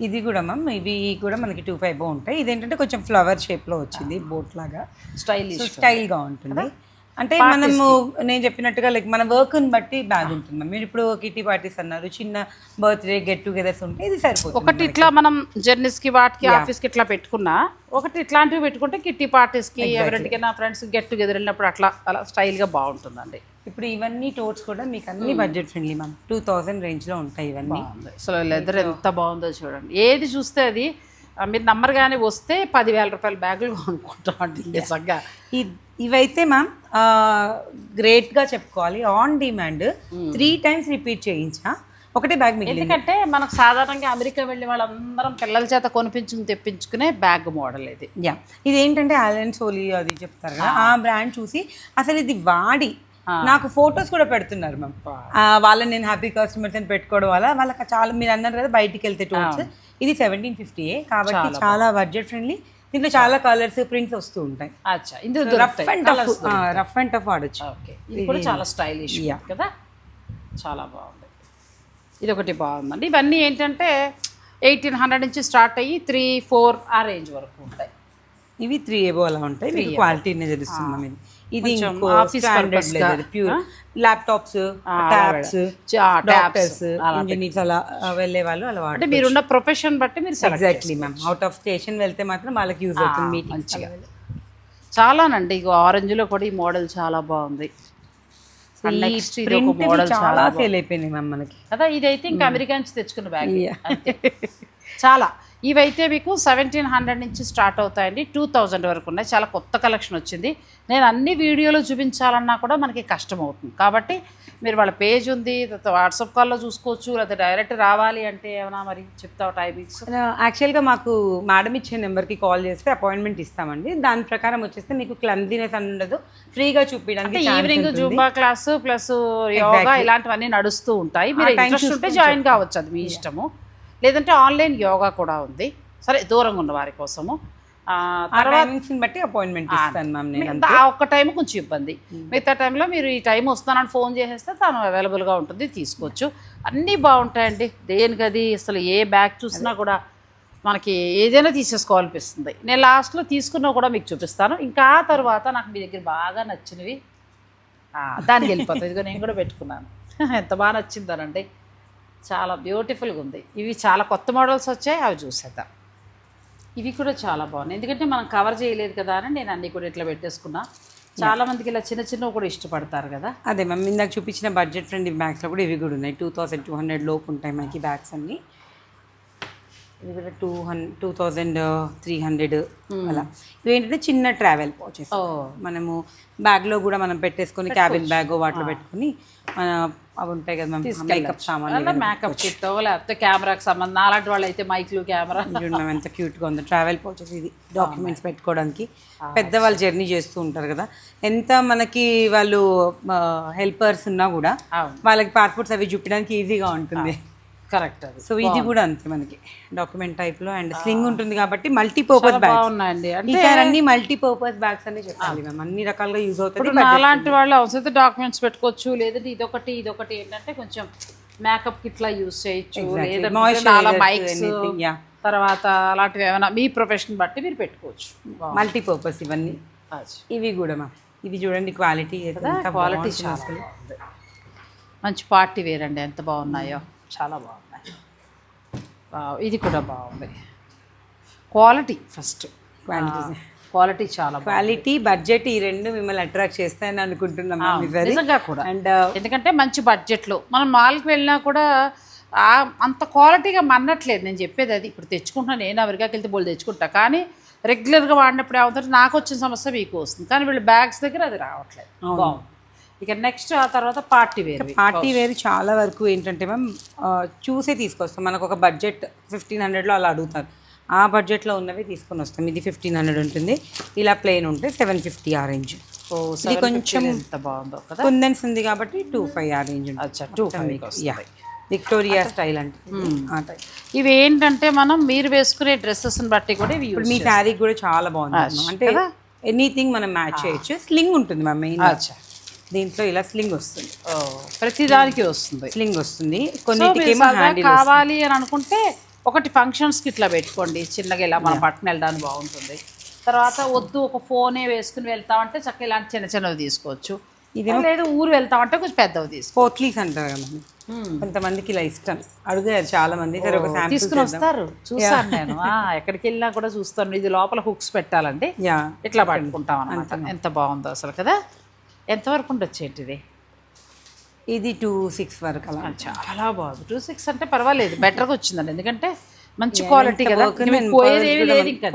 ఇది కూడా మ్యామ్ ఇవి కూడా మనకి టూ ఫైవ్ ఉంటాయి. ఇదేంటంటే కొంచెం ఫ్లవర్ షేప్లో వచ్చింది బోట్ లాగా. స్టైలిష్ స్టైల్గా ఉంటుంది. అంటే మనము నేను చెప్పినట్టుగా లైక్ మన వర్క్ని బట్టి బ్యాగ్ ఉంటుంది మీరు ఇప్పుడు కిటీ పార్టీస్ అన్నారు చిన్న బర్త్డే గెట్ టుగెదర్స్ ఉంటే ఇది సరిపోతుంది ఒకటి ఇట్లా మనం జర్నీస్కి వాటికి ఆఫీస్కి ఇట్లా పెట్టుకున్నా ఒకటి ఇట్లాంటివి పెట్టుకుంటే కిట్టి పార్టీస్కి ఎవరింటికైనా ఫ్రెండ్స్ గెట్ టుగెదర్ వెళ్ళినప్పుడు అట్లా అలా స్టైల్గా బాగుంటుందండి. ఇప్పుడు ఇవన్నీ టోట్స్ కూడా మీకు అన్ని budget friendly ma'am two thousand రేంజ్లో ఉంటాయి ఇవన్నీ. అసలు లెదర్ ఎంత బాగుందో చూడండి. ఏది చూస్తే అది మీరు నమ్మరు కానీ వస్తే పదివేల రూపాయల బ్యాగులు కొనుక్కుంటామండి నిజంగా. ఇవైతే మ్యామ్ గ్రేట్గా చెప్పుకోవాలి on demand three times repeat చేయించా ఒకటే బ్యాగ్ మిగిలింది. ఎందుకంటే మనకు సాధారణంగా అమెరికా వెళ్ళి వాళ్ళందరం పిల్లల చేత కొనిపించుకుని తెప్పించుకునే బ్యాగ్ మోడల్ ఇది. యా ఇది ఏంటంటే ఆలెన్ సోలీ అది చెప్తారు కదా ఆ బ్రాండ్ చూసి అసలు ఇది వాడి. నాకు ఫొటోస్ కూడా పెడుతున్నారు మ్యామ్ వాళ్ళని నేను హ్యాపీ కస్టమర్స్ అని పెట్టుకోవడం వల్ల వాళ్ళకి చాలా మీరు అన్నారు కదా బయటికి వెళ్తే టోల్స్ ఇది సెవెంటీన్ ఫిఫ్టీ కాబట్టి చాలా బడ్జెట్ ఫ్రెండ్లీ దీంట్లో చాలా కలర్స్ ప్రింట్స్ వస్తూ ఉంటాయి. అచ్చా ఇందులో rough and tough rough and tough వాడచ్చు. ఓకే ఇది కూడా చాలా స్టైలిష్ కదా? చాలా బాగుంది. ఇది ఒకటి బాగుందండి. ఇవన్నీ ఏంటంటే ఎయిటీన్ హండ్రెడ్ నుంచి స్టార్ట్ అయ్యి త్రీ ఫోర్ ఆ రేంజ్ వరకు ఉంటాయి. ఇవి త్రీ ఏవో అలా ఉంటాయి. మీకు క్వాలిటీనే తెలుస్తుంది ఇది ఇది ఇంకో గా, pure laptops tabs doctors engineers అలా వెళ్ళే వాళ్ళు అలా అంటే మీరున్న ప్రొఫెషన్ బట్టి మీరు exactly ma'am out of station వెళ్తే మాత్రం వాళ్ళకి యూజ్ అవుతుంది మీటింగ్ మంచిగా. చాలానండి ఇగో ఆరెంజ్లో కూడా ఈ మోడల్ చాలా బాగుంది. మోడల్ చాలా సేల్ అయిపోయినాయి మ్యామ్ మనకి. కదా ఇదైతే ఇంకా అమెరికా నుంచి తెచ్చుకున్న బ్యాగ్ చాలా. ఇవైతే మీకు సెవెంటీన్ హండ్రెడ్ నుంచి స్టార్ట్ అవుతాయండి. టూ థౌజండ్ వరకు ఉన్నాయి. చాలా కొత్త కలెక్షన్ వచ్చింది. నేను అన్ని వీడియోలు చూపించాలన్నా కూడా మనకి కష్టం అవుతుంది. కాబట్టి మీరు వాళ్ళ పేజ్ ఉంది తర్వాత వాట్సాప్ కాల్లో చూసుకోవచ్చు లేకపోతే డైరెక్ట్ రావాలి అంటే ఏమైనా మరి చెప్తావు టైమింగ్స్ యాక్చువల్గా మాకు మేడం ఇచ్చే నెంబర్కి కాల్ చేస్తే అపాయింట్మెంట్ ఇస్తామండి. దాని ప్రకారం వచ్చేస్తే మీకు క్లమ్జీనెస్ అని ఉండదు. ఫ్రీగా చూపించడానికి evening Zumba class plus yoga ఇలాంటివన్నీ నడుస్తూ ఉంటాయి. మీరు ఇంట్రెస్ట్ ఉంటే జాయిన్ కావచ్చు అది మీ ఇష్టము. లేదంటే ఆన్లైన్ యోగా కూడా ఉంది. సరే దూరంగా ఉన్న వారి కోసము. టైమింగ్స్ని బట్టి అపాయింట్మెంట్ ఇస్తాను మ్యామ్ నేను ఆ ఒక్క టైం కొంచెం ఇబ్బంది. మిగతా టైంలో మీరు ఈ టైం వస్తానని ఫోన్ చేసేస్తే తను అవైలబుల్గా ఉంటుంది తీసుకోవచ్చు. అన్నీ బాగుంటాయండి. దేనికది అసలు ఏ బ్యాగ్ చూసినా కూడా మనకి ఏదైనా తీసేసుకోవాలనిపిస్తుంది. నేను లాస్ట్లో తీసుకున్నా కూడా మీకు చూపిస్తాను. ఇంకా ఆ తర్వాత నాకు మీ దగ్గర బాగా నచ్చినవి దానికి వెళ్ళిపోతుంది ఇదిగో నేను కూడా పెట్టుకున్నాను. <laughs> ఎంత బాగా నచ్చిందనండి చాలా బ్యూటిఫుల్గా ఉంది. ఇవి చాలా కొత్త మోడల్స్ వచ్చాయి అవి చూసేద్దాం. ఇవి కూడా చాలా బాగున్నాయి. ఎందుకంటే మనం కవర్ చేయలేదు కదా అని నేను అన్నీ కూడా ఇట్లా పెట్టేసుకున్నా. చాలా మందికి ఇలా చిన్న చిన్నవి కూడా ఇష్టపడతారు కదా. అదే మ్యామ్ ఇందాక చూపించిన బడ్జెట్ ఫ్రెండ్లీ బ్యాగ్స్లో కూడా ఇవి కూడా ఉన్నాయి. టూ థౌసండ్ టూ హండ్రెడ్ లోపు ఉంటాయి మనకి బ్యాగ్స్ అన్నీ. కూడా two hundred two thousand three hundred అలా. ఇవి ఏంటంటే చిన్న ట్రావెల్ పౌచెస్ ఓ. మనము బ్యాగ్లో కూడా మనం పెట్టేసుకొని క్యాబిన్ బ్యాగ్ వాటిలో పెట్టుకొని మన అవి ఉంటాయి కదా మేకప్ సామాన్లు మేకప్ కిట్ లేకపోతే కెమెరాకి సంబంధం అలాంటి వాళ్ళు అయితే మైక్లు కెమెరా చూడండి మ్యామ్ ఎంత క్యూట్గా ఉందో. ట్రావెల్ పౌచెస్ ఇది. డాక్యుమెంట్స్ పెట్టుకోవడానికి. పెద్దవాళ్ళు జర్నీ చేస్తూ ఉంటారు కదా. ఎంత మనకి వాళ్ళు హెల్పర్స్ ఉన్నా కూడా వాళ్ళకి పాస్పోర్ట్స్ అవి చూపించడానికి ఈజీగా ఉంటుంది. కరెక్ట్ సో ఇది కూడా అంతే మనకి. డాక్యుమెంట్ టైప్లో అండ్ స్లింగ్ ఉంటుంది కాబట్టి మల్టీపర్పస్ బ్యాగ్స్ బాగున్నాయండి. అంటే అన్ని మల్టీపర్పస్ బ్యాగ్స్ అనే చెప్పాలి మ్యామ్ అన్ని రకాలుగా యూజ్ అవుతుంది ఇప్పుడు నాలాంటి వాళ్ళు అవసరం డాక్యుమెంట్స్ పెట్టుకోవచ్చు లేదంటే ఇదొకటి ఇదొకటి ఏంటంటే కొంచెం మేకప్ కిట్లా యూస్ చేయొచ్చు. తర్వాత అలాంటివి ఏమైనా మీ ప్రొఫెషన్ బట్టి మీరు పెట్టుకోవచ్చు. మల్టీపర్పస్ ఇవన్నీ. ఇవి కూడా మ్యామ్ ఇవి చూడండి క్వాలిటీ క్వాలిటీ మంచి పార్టీ వేర్ అండి ఎంత బాగున్నాయో. చాలా బాగున్నాయి. ఇది కూడా బాగుంది. క్వాలిటీ ఫస్ట్ క్వాలిటీ క్వాలిటీ చాలా క్వాలిటీ బడ్జెట్ ఈ రెండు మిమ్మల్ని అట్రాక్ట్ చేస్తాయని అనుకుంటున్నాం నిజంగా కూడా. అండ్ ఎందుకంటే మంచి బడ్జెట్లో మనం మాల్కి వెళ్ళినా కూడా అంత క్వాలిటీగా మన్నట్లేదు. నేను చెప్పేది అది. ఇప్పుడు తెచ్చుకుంటున్నాను నేను అమెరికాకి వెళ్తే బోల్ తెచ్చుకుంటా. కానీ రెగ్యులర్గా వాడినప్పుడు ఏమవుతుంది నాకు వచ్చిన సమస్య మీకు వస్తుంది. కానీ వీళ్ళు బ్యాగ్స్ దగ్గర అది రావట్లేదు. బాగుంది. ఇక నెక్స్ట్ ఆ తర్వాత పార్టీ వేర్ పార్టీ వేర్ చాలా వరకు ఏంటంటే మ్యామ్ చూసే తీసుకొస్తాం. మనకు ఒక బడ్జెట్ ఫిఫ్టీన్ హండ్రెడ్లో అలా అడుగుతారు. ఆ బడ్జెట్లో ఉన్నవి తీసుకొని వస్తాం. ఇది ఫిఫ్టీన్ హండ్రెడ్ ఉంటుంది. ఇలా ప్లెయిన్ ఉంటే సెవెన్ ఫిఫ్టీ ఆ రేంజ్ ఇది కొంచెం బాగుందో కదా? కుందన్స్ ఉంది కాబట్టి టూ ఫైవ్ ఆ రేంజ్ ఉంటుంది. టూ యా విక్టోరియా స్టైల్ అంటే. ఆ type. ఇవి ఏంటంటే మనం మీరు వేసుకునే డ్రెస్సెస్ని బట్టి కూడా ఇవి మీ శారీ కూడా చాలా బాగుంది. అంటే ఎనీథింగ్ మనం మ్యాచ్ చేయొచ్చు. స్లింగ్ ఉంటుంది మ్యామ్ మెయిన్ అచ్చా. దీంట్లో ఇలా స్లింగ్ వస్తుంది. ఓ, ప్రతిదానికి వస్తుంది. స్లింగ్ వస్తుంది. హ్యాండిల్ కావాలి అని అనుకుంటే ఒకటి ఫంక్షన్స్కి ఇట్లా పెట్టుకోండి. చిన్నగా ఇలా మనం పట్టుకుని వెళ్ళడానికి బాగుంటుంది. తర్వాత వద్దు ఒక ఫోనే వేసుకుని వెళ్తామంటే చక్కగా ఇలాంటి చిన్న చిన్నవి తీసుకోవచ్చు. లేదు ఊరు వెళ్తామంటే కొంచెం పెద్దవి తీసుకో పోట్లీస్ అంటారు కదా మనం కొంతమందికి ఇలా ఇష్టం. అడుగుతారు చాలా మంది సరే ఒక శాంపుల్ తీసుకుని వస్తారు. చూసాను నేను. ఆ, ఎక్కడికి వెళ్ళినా కూడా చూస్తాను. ఇది లోపల హుక్స్ పెట్టాలండి. యా ఇట్లా పట్టుకుంటాం అనమాట ఎంత బాగుందో అసలు కదా. ఎంతవరకు ఉండొచ్చు ఏంటిది? ఇది టూ సిక్స్ వరకు అలా చాలా బాగుంది. టూ సిక్స్ అంటే పర్వాలేదు బెటర్గా వచ్చిందండి. ఎందుకంటే మంచి క్వాలిటీ కదా. మీకు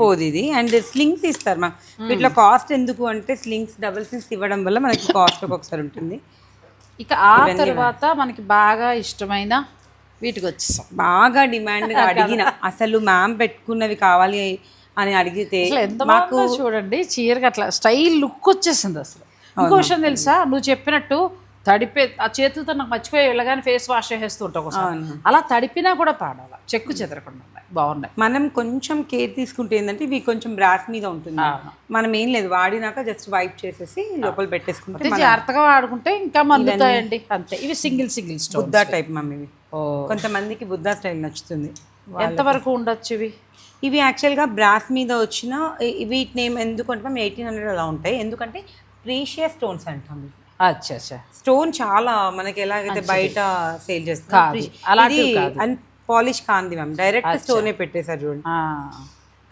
పోదు ఇది. అండ్ స్లింగ్స్ ఇస్తారు మా వీటిలో కాస్ట్ ఎందుకు అంటే స్లింగ్స్ డబుల్ స్లింగ్స్ ఇవ్వడం వల్ల మనకి కాస్ట్ ఒక్కొక్కసారి ఉంటుంది. ఇక ఆ తర్వాత మనకి బాగా ఇష్టమైన వీటికి వచ్చేసాం. బాగా డిమాండ్గా <laughs> అడిగిన. అసలు మ్యామ్ పెట్టుకున్నవి కావాలి అని అడిగితే ఎంత బాగుందో చూడండి చీరగా అట్లా స్టైల్ లుక్ వచ్చేసింది అసలు. ఇంకో విషయం తెలుసా? నువ్వు చెప్పినట్టు తడిపే ఆ చేతులతో నాకు మర్చిపోయి వెళ్ళగానే ఫేస్ వాష్ చేసేస్తూ ఉంటావు ఒకసారి. అలా తడిపినా కూడా పాడాలి చెక్కు చెదరకుండా ఉన్నాయి బాగున్నాయి మనం కొంచెం కేర్ తీసుకుంటే ఏంటంటే ఇవి కొంచెం బ్రాస్ మీద ఉంటుంది మనం ఏం లేదు వాడినాక జస్ట్ వైప్ చేసేసి లోపల పెట్టేసుకుంటే జాగ్రత్తగా వాడుకుంటే ఇంకా మన్నుతాయండి అంతే. ఇవి సింగిల్ సింగిల్ బుద్ధా టైప్ మమ్మీ ఇవి. కొంతమందికి బుద్ధా స్టైల్ నచ్చుతుంది. ఎంతవరకు ఉండొచ్చు ఇవి? ఇవి యాక్చువల్గా బ్రాస్ మీద వచ్చిన వీటి నేమ్ ఎందుకంటే మేము ఎయిటీన్ హండ్రెడ్ అలా ఉంటాయి. ఎందుకంటే ప్రీషియస్ స్టోన్స్ అంటాం. అచ్చా అచ్చా. స్టోన్ చాలా మనకి ఎలాగైతే బయట సేల్. చేస్తారు. అన్ పాలిష్ కాంది. మ్యామ్ డైరెక్ట్ స్టోనే పెట్టేశారు చూడండి.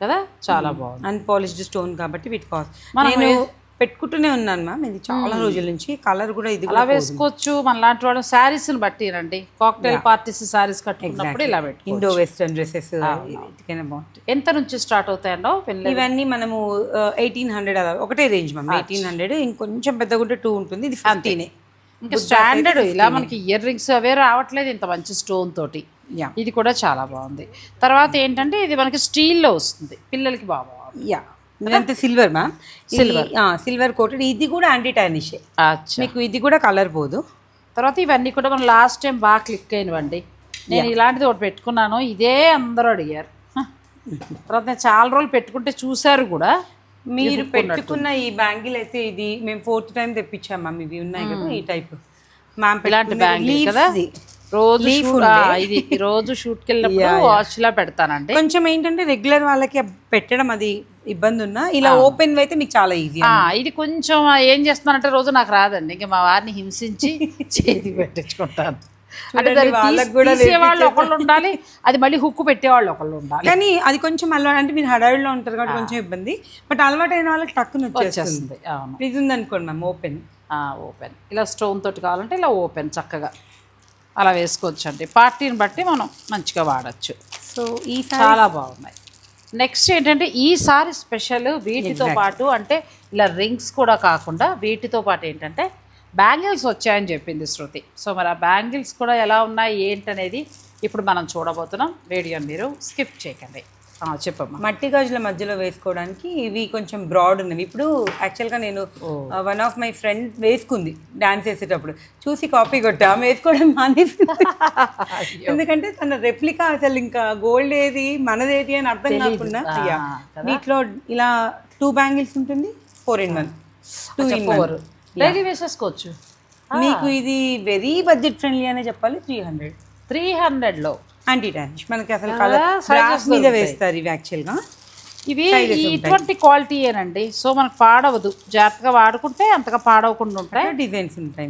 కదా? చాలా బాగుంది. అన్పాలిష్డ్ స్టోన్ కాబట్టి వీటి కాస్ట్. నేను పెట్టుకుంటూనే ఉన్నాను మ్యామ్. ఇది చాలా రోజుల నుంచి కలర్ కూడా ఇది అలా వేసుకోవచ్చు. మన లాంటి వాళ్ళు శారీస్ని బట్టి రండి. కాక్టైల్ పార్టీస్ శారీస్ కట్టుకున్నప్పుడు ఇలా పెట్టు ఇండో వెస్టర్న్ డ్రెస్సెస్ బాగుంటాయి. ఎంత నుంచి స్టార్ట్ అవుతాయండో ఇవన్నీ మనము ఎయిటీన్ హండ్రెడ్ అలా ఒకటే రేంజ్ మ్యామ్. ఎయిటీన్ హండ్రెడ్ ఇంకొంచెం పెద్దగా ఉంటే టూ ఉంటుంది. ఇది ఫిఫ్టీనే ఇంకా స్టాండర్డ్ ఇలా మనకి ఇయర్ రింగ్స్ అవే రావట్లేదు. ఇంత మంచి స్టోన్ తోటి. యా ఇది కూడా చాలా బాగుంది. తర్వాత ఏంటంటే ఇది మనకి స్టీల్లో వస్తుంది. పిల్లలకి బాగా యా ఇదంతా silver ma'am silver silver coated ఇది కూడా యాంటీ టానిషే మీకు ఇది కూడా కలర్ పోదు. తర్వాత ఇవన్నీ కూడా మనం లాస్ట్ టైం బాగా క్లిక్ అయినవండి. నేను ఇలాంటిది ఒకటి పెట్టుకున్నాను. ఇదే అందరూ అడిగారు. తర్వాత నేను చాలా రోజులు పెట్టుకుంటే చూశారు కూడా. మీరు పెట్టుకున్న ఈ బ్యాంగిల్ అయితే ఇది మేము ఫోర్త్ టైం తెప్పించాం మ్యామ్ ఇవి ఉన్నాయి కదా ఈ టైప్ మ్యామ్ ఇలాంటి బ్యాంగిల్ కదా? రోజు ఇది రోజు షూట్కి వెళ్ళినప్పుడు <laughs> వాచ్ లా పెడతానండి. కొంచెం ఏంటంటే రెగ్యులర్ వాళ్ళకి పెట్టడం అది ఇబ్బంది ఉన్నా ఇలా ఓపెన్ అయితే మీకు చాలా ఈజీ ఇది కొంచెం ఏం చేస్తున్నానంటే రోజు నాకు రాదండి. ఇంకా మా వారిని హింసించి <laughs> చేతికి పెట్టించుకుంటాను. అంటే తీసేవాళ్ళు ఒకళ్ళు ఉండాలి అది మళ్ళీ హుక్కు పెట్టేవాళ్ళు ఒకళ్ళు ఉండాలి. కానీ అది కొంచెం అలవాటు అంటే మీరు హడావిడిలో ఉంటారు కాబట్టి కొంచెం ఇబ్బంది బట్ అలవాటు అయిన వాళ్ళకి టక్కున వచ్చేస్తుంది. ఇది ఉంది అనుకోండి మ్యామ్ ఓపెన్. ఓపెన్. ఇలా స్టోన్ తోటి కావాలంటే ఇలా ఓపెన్ చక్కగా. అలా వేసుకోవచ్చు అండి పార్టీని బట్టి మనం మంచిగా వాడచ్చు. సో ఈ చాలా బాగున్నాయి. నెక్స్ట్ ఏంటంటే ఈసారి స్పెషల్ వీటితో పాటు అంటే ఇలా రింగ్స్ కూడా కాకుండా వీటితో పాటు ఏంటంటే బ్యాంగిల్స్ వచ్చాయని చెప్పింది శృతి. సో మరి ఆ బ్యాంగిల్స్ కూడా ఎలా ఉన్నాయి ఏంటనేది ఇప్పుడు మనం చూడబోతున్నాం. వీడియోని మీరు స్కిప్ చేయకండి. చెప్పమ్మా. మట్టి గాజుల మధ్యలో వేసుకోవడానికి ఇవి కొంచెం బ్రాడ్ ఉన్నవి. ఇప్పుడు యాక్చువల్గా నేను వన్ ఆఫ్ మై ఫ్రెండ్ వేసుకుంది డాన్స్ వేసేటప్పుడు చూసి కాపీ కొట్టా వేసుకోవడం మానేసింది. <laughs> ఎందుకంటే తన రెప్లికా అసలు ఇంకా గోల్డ్ ఏది మనదేది అని అర్థం కాకుండా. వీటిలో ఇలా టూ బ్యాంగిల్స్ ఉంటుంది four in one two in four daily వేసేసుకోవచ్చు. మీకు ఇది వెరీ బడ్జెట్ ఫ్రెండ్లీ అనే చెప్పాలి త్రీ హండ్రెడ్ త్రీ హండ్రెడ్లో యాంటీ డానిష్ మనకి అసలు కలర్ మీద. వేస్తారు ఇవి యాక్చువల్గా ఇవి ఇటువంటి క్వాలిటీ ఏనండి. సో మనకు పాడవదు. జాగ్రత్తగా వాడుకుంటే అంతగా పాడవకుండా ఉంటాయి. డిజైన్స్ ఉంటాయి.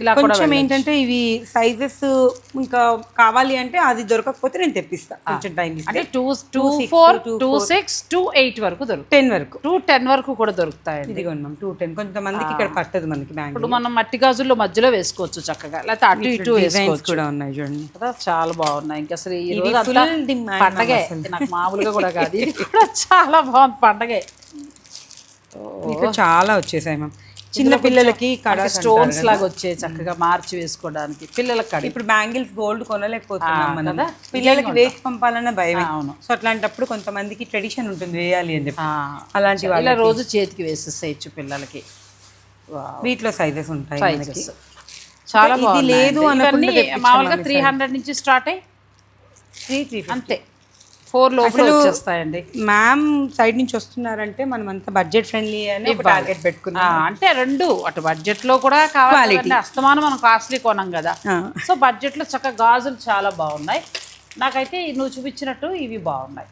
ఇలా కొంచెం ఏంటంటే ఇవి సైజెస్ ఇంకా కావాలి అంటే అది దొరకకపోతే నేను తెప్పిస్తా. కొంచెం టైం అంటే two two four two six two eight వరకు దొరుకుతాయి. టెన్ వరకు. టూ టెన్ వరకు కూడా దొరుకుతాయండి. ఇదిగోండి మ్యామ్ టూ టెన్ కొంతమందికి ఇక్కడ పట్టదు మనకి బ్యాంక్ ఇప్పుడు మనం మట్టి గాజుల్లో మధ్యలో వేసుకోవచ్చు చక్కగా. లేకపోతే అటు ఇటు వేసుకోవచ్చు. కూడా ఉన్నాయి చూడండి. కదా చాలా బాగున్నాయి. ఇంకా అసలు ఈ రోజు పండగే నాకు మామూలుగా కూడా కాదు. ఇది కూడా <laughs> చాలా బాగుంది పండగే. మీకు చాలా వచ్చేసాయి మ్యామ్ చిన్న పిల్లలకి కడ స్టోన్స్ లాగా వచ్చాయి చక్కగా మార్చి వేసుకోవడానికి పిల్లలకి కడి. ఇప్పుడు బ్యాంగిల్స్ గోల్డ్ కొనలేకపోతున్నాం మనం? పిల్లలకి వేసి పంపాలన్న భయమే. అవును. సో అట్లాంటప్పుడు కొంతమందికి ట్రెడిషన్ ఉంటుంది వేయాలి అని చెప్పి. అలాంటి ఇలా రోజు చేతికి వేసేసేయచ్చు పిల్లలకి. వీటిలో సైజెస్ ఉంటాయి సైజెస్ చాలా బాగుంది లేదు తెప్పించాం మామూలుగా త్రీ హండ్రెడ్ నుంచి స్టార్ట్ అయ్యి త్రీ త్రీ అంతే. ఫోర్ లోపల వచ్చేస్తాయండి. మ్యామ్ సైడ్ నుంచి వస్తున్నారంటే మనం అంతా బడ్జెట్ ఫ్రెండ్లీ అని టార్గెట్ పెట్టుకున్నాం. అంటే రెండు అటు బడ్జెట్లో కూడా కావాలి. అస్తమానం మనం కాస్ట్లీ కొనం కదా. సో బడ్జెట్లో చక్కగా గాజులు చాలా బాగున్నాయి. నాకైతే నువ్వు చూపించినట్టు ఇవి బాగున్నాయి.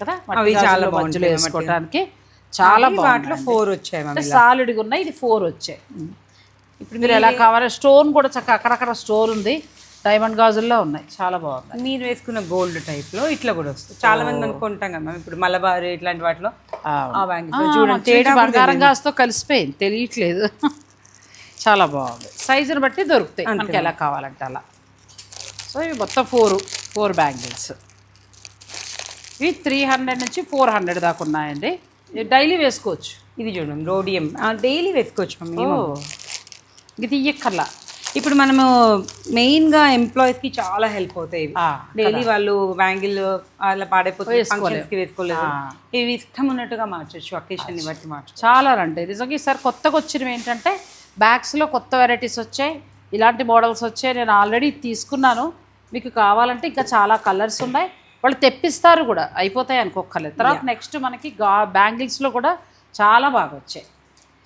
కదా? అవి చాలా బాగుంటాయి వేసుకోవడానికి చాలా వాటిలో ఫోర్ వచ్చాయి సాలిడ్గా ఉన్నాయి. ఇది ఫోర్ వచ్చాయి. ఇప్పుడు మీరు ఎలా కావాలో స్టోన్ కూడా చక్కగా అక్కడక్కడ స్టోన్ ఉంది. డైమండ్ గాజుల్లో ఉన్నాయి. చాలా బాగున్నాయి. మీరు వేసుకున్న గోల్డ్ టైప్లో ఇట్లా కూడా వస్తుంది. చాలా మంది అనుకుంటాం కదా మ్యామ్ ఇప్పుడు మలబార్ ఇట్లాంటి వాటిలో ఆ. బ్యాంగిల్స్ ఆ, చూడండి. బంగారం గాజుతో కలిసిపోయింది. తెలియట్లేదు. <laughs> చాలా బాగుంది. సైజుని బట్టి దొరుకుతాయి. మనకి ఎలా కావాలంటే అలా. సో ఇవి మొత్తం ఫోర్ ఫోర్ బ్యాంగిల్స్ ఇవి త్రీ హండ్రెడ్ నుంచి ఫోర్ హండ్రెడ్ దాకా ఉన్నాయండి. డైలీ వేసుకోవచ్చు. ఇది చూడండి రోడియం డైలీ వేసుకోవచ్చు minimum. ఇది తీయక్కర్లా ఇప్పుడు మనము మెయిన్గా ఎంప్లాయీస్కి చాలా హెల్ప్ అవుతాయి ఇవి. డైలీ వాళ్ళు బ్యాంగిల్ అలా పాడైపోతే వేసుకోలేదు. ఇవి ఇష్టం ఉన్నట్టుగా మార్చొచ్చు అకేషన్ బట్టి మార్చొచ్చు. చాలా రండి నిజంగా ఈసారి కొత్తగా వచ్చినవి ఏంటంటే బ్యాగ్స్లో కొత్త వెరైటీస్ వచ్చాయి. ఇలాంటి మోడల్స్ వచ్చాయి. నేను ఆల్రెడీ తీసుకున్నాను. మీకు కావాలంటే ఇంకా చాలా కలర్స్ ఉన్నాయి. వాళ్ళు తెప్పిస్తారు కూడా. అయిపోతాయి అనుకోకర్లేదు తర్వాత నెక్స్ట్ మనకి గా బ్యాంగిల్స్లో కూడా చాలా బాగా వచ్చాయి.